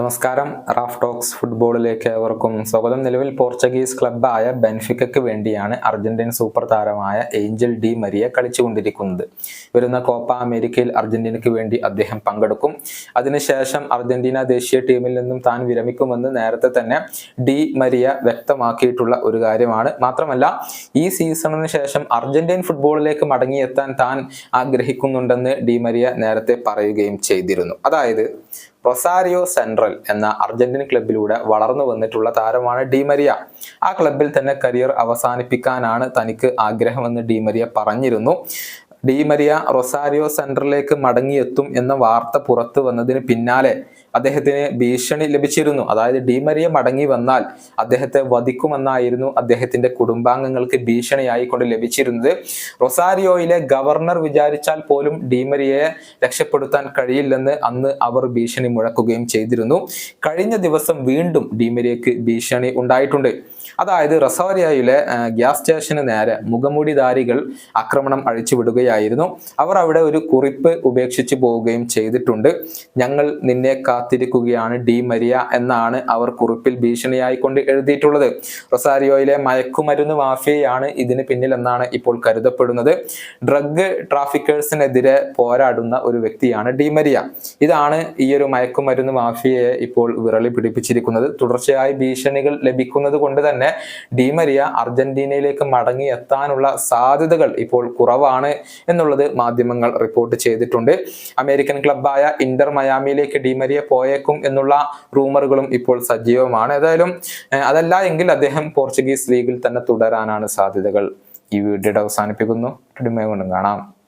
നമസ്കാരം. Raf talks ഫുട്ബോളിലേക്ക് ഏവർക്കും സ്വാഗതം. നിലവിൽ പോർച്ചുഗീസ് ക്ലബ്ബായ ബെൻഫിക്കയ്ക്ക് വേണ്ടിയാണ് അർജന്റീൻ സൂപ്പർ താരമായ ഏഞ്ചൽ ഡി മരിയ കളിച്ചുകൊണ്ടിരിക്കുന്നത്. വരുന്ന കോപ്പ അമേരിക്കയിൽ അർജന്റീനയ്ക്ക് വേണ്ടി അദ്ദേഹം പങ്കെടുക്കും. അതിനുശേഷം അർജന്റീന ദേശീയ ടീമിൽ നിന്നും താൻ വിരമിക്കുമെന്ന് നേരത്തെ തന്നെ ഡി മരിയ വ്യക്തമാക്കിയിട്ടുള്ള ഒരു കാര്യമാണ്. മാത്രമല്ല ഈ സീസണിന് ശേഷം അർജന്റീൻ ഫുട്ബോളിലേക്ക് മടങ്ങിയെത്താൻ താൻ ആഗ്രഹിക്കുന്നുണ്ടെന്ന് ഡി മരിയ നേരത്തെ പറയുകയും ചെയ്തിരുന്നു. അതായത് റൊസാരിയോ സെൻട്രൽ എന്ന അർജന്റീൻ ക്ലബിലൂടെ വളർന്നു വന്നിട്ടുള്ള താരമാണ് ഡിമരിയ ആ ക്ലബിൽ തന്നെ കരിയർ അവസാനിപ്പിക്കാനാണ് തനിക്ക് ആഗ്രഹമെന്ന് ഡിമരിയ പറഞ്ഞിരുന്നു. ഡിമരിയ റൊസാരിയോ സെന്ററിലേക്ക് മടങ്ങിയെത്തും എന്ന വാർത്ത പുറത്തു വന്നതിന് പിന്നാലെ അദ്ദേഹത്തിന് ഭീഷണി ലഭിച്ചിരുന്നു. അതായത് ഡിമരിയ മടങ്ങി വന്നാൽ അദ്ദേഹത്തെ വധിക്കുമെന്നായിരുന്നു അദ്ദേഹത്തിന്റെ കുടുംബാംഗങ്ങൾക്ക് ഭീഷണിയായി ഭീഷണിയായിക്കൊണ്ട് ലഭിച്ചിരുന്നത്. റൊസാരിയോയിലെ ഗവർണർ വിചാരിച്ചാൽ പോലും ഡിമരിയയെ രക്ഷപ്പെടുത്താൻ കഴിയില്ലെന്ന് അന്ന് അവർ ഭീഷണി മുഴക്കുകയും ചെയ്തിരുന്നു. കഴിഞ്ഞ ദിവസം വീണ്ടും ഡിമരിയക്ക് ഭീഷണി ഉണ്ടായിട്ടുണ്ട്. അതായത് റസോരിയയിലെ ഗ്യാസ് സ്റ്റേഷന് നേരെ മുഖമൂടിധാരികൾ ആക്രമണം അഴിച്ചുവിടുകയായിരുന്നു അവർ അവിടെ ഒരു കുറിപ്പ് ഉപേക്ഷിച്ചു പോവുകയും ചെയ്തിട്ടുണ്ട്. ഞങ്ങൾ നിന്നെ കാത്തിരിക്കുകയാണ് ഡി മരിയ എന്നാണ് അവർ കുറിപ്പിൽ ഭീഷണിയായിക്കൊണ്ട് എഴുതിയിട്ടുള്ളത്. റൊസാരിയോയിലെ മയക്കുമരുന്ന് മാഫിയയാണ് ഇതിന് പിന്നിലെന്നാണ് ഇപ്പോൾ കരുതപ്പെടുന്നത്. ഡ്രഗ് ട്രാഫിക്കേഴ്സിനെതിരെ പോരാടുന്ന ഒരു വ്യക്തിയാണ് ഡി മരിയ. ഇതാണ് ഈ ഒരു മയക്കുമരുന്ന് മാഫിയയെ ഇപ്പോൾ വിറളി പിടിപ്പിച്ചിരിക്കുന്നത്. തുടർച്ചയായി ഭീഷണികൾ ലഭിക്കുന്നത് കൊണ്ട് തന്നെ ഡിമരിയ അർജന്റീനയിലേക്ക് മടങ്ങി എത്താനുള്ള സാധ്യതകൾ ഇപ്പോൾ കുറവാണ് എന്നുള്ളത് മാധ്യമങ്ങൾ റിപ്പോർട്ട് ചെയ്തിട്ടുണ്ട്. അമേരിക്കൻ ക്ലബായ ഇന്റർ മയാമിയിലേക്ക് ഡിമരിയ പോയേക്കും എന്നുള്ള റൂമറുകളും ഇപ്പോൾ സജീവമാണ്. ഏതായാലും അതല്ല എങ്കിൽ അദ്ദേഹം പോർച്ചുഗീസ് ലീഗിൽ തന്നെ തുടരാനാണ് സാധ്യതകൾ. ഈ വീഡിയോയുടെ അവസാനിപ്പിക്കുന്നു. കാണാം.